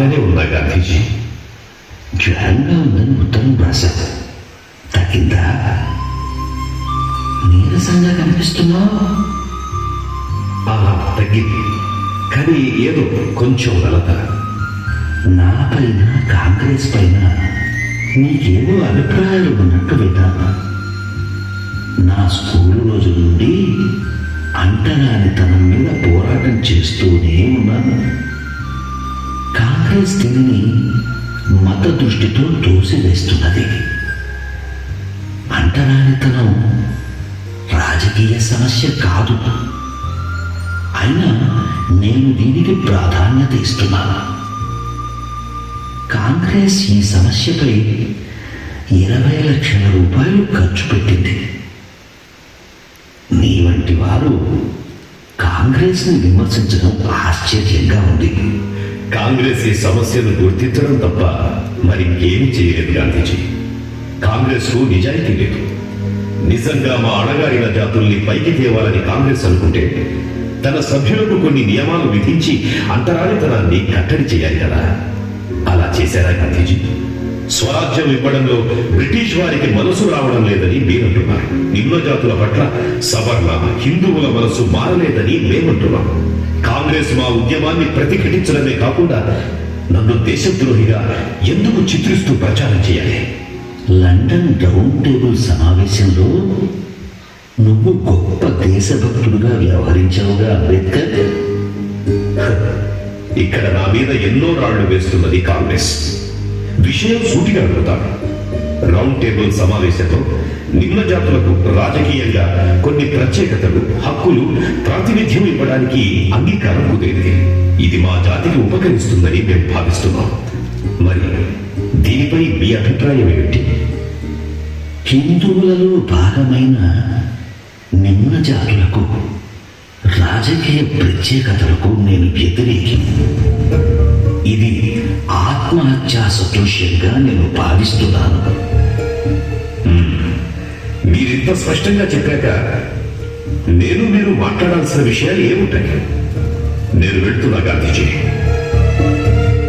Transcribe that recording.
బాగానే ఉందా గాంధీజీ? జ్వరంగా ఉందని ఉత్తరం రాశారు. తగ్గిందా? నీరసంగా కనిపిస్తున్నా తగ్గింది. కానీ ఏదో కొంచెం గలత నా పైన కాంగ్రెస్ పైన నీకేవో అభిప్రాయాలు ఉన్నట్టు విధాన నా స్కూల్ రోజు నుండి అంటరానితనం మీద పోరాటం చేస్తూనే ఉన్నాను. కాంగ్రెస్ మత దృష్టితో తోసివేస్తున్నది అంటరానితనం రాజకీయ సమస్య కాదు. అయినా నేను దీనికి ప్రాధాన్యత ఇస్తున్నాను. కాంగ్రెస్ ఈ సమస్యపై ఇరవై లక్షల రూపాయలు ఖర్చు పెట్టింది. నీ వంటి వారు కాంగ్రెస్ని విమర్శించడం ఆశ్చర్యంగా ఉంది. కాంగ్రెస్ ఈ సమస్యను గుర్తించడం తప్ప మరి ఏమి చేయలేదు గాంధీజీ. కాంగ్రెస్కు నిజాయితీ లేదు. నిజంగా మా అణగారిన జాతుల్ని పైకి తేవాలని కాంగ్రెస్ అనుకుంటే తన సభ్యులకు కొన్ని నియమాలు విధించి అంతరానితనాన్ని కట్టడి చేయాలి కదా. అలా చేశారా గాంధీజీ? స్వరాజ్యం ఇవ్వడంలో బ్రిటిష్ వారికి మనసు రావడం లేదని మీరంటున్నారు నిమ్న జాతుల పట్ల సవర్ణ హిందువుల మనసు మారలేదని మేమంటున్నాం. కాంగ్రెస్ మా ఉద్యమాన్ని ప్రతిఘటించడమే కాకుండా నన్ను దేశద్రోహిగా ఎందుకు చిత్రిస్తూ ప్రచారం చేయాలి? లండన్ రౌండ్ టేబుల్ సమావేశంలో నువ్వు గొప్ప దేశభక్తుడుగా వ్యవహరించావుగా అంబేద్కర్. ఇక్కడ నా మీద ఎన్నో రాళ్ళు వేస్తున్నది కాంగ్రెస్. విషయం సూటిగా అడుగుతాను. రౌండ్ టేబుల్ సమావేశంలో నిమ్న జాతులకు రాజకీయంగా కొన్ని ప్రత్యేకతలు హక్కులు ప్రాతినిధ్యం ఇవ్వడానికి అంగీకారం కుదిరింది. ఇది మా జాతికి ఉపకరిస్తుందని మేము భావిస్తున్నాం. మరి దీనిపై మీ అభిప్రాయం ఏమిటి? హిందువులలో భాగమైన నిమ్న జాతులకు రాజకీయ ప్రత్యేకతలకు నేను వ్యతిరేకి. ఇది ఆత్మహత్యా సదృశ్యంగా నేను భావిస్తున్నాను. మీరింత స్పష్టంగా చెప్పాక నేను మీరు మాట్లాడాల్సిన విషయాలు ఏముంటాయి? నేను వెళ్తున్నా గాంధీజీ.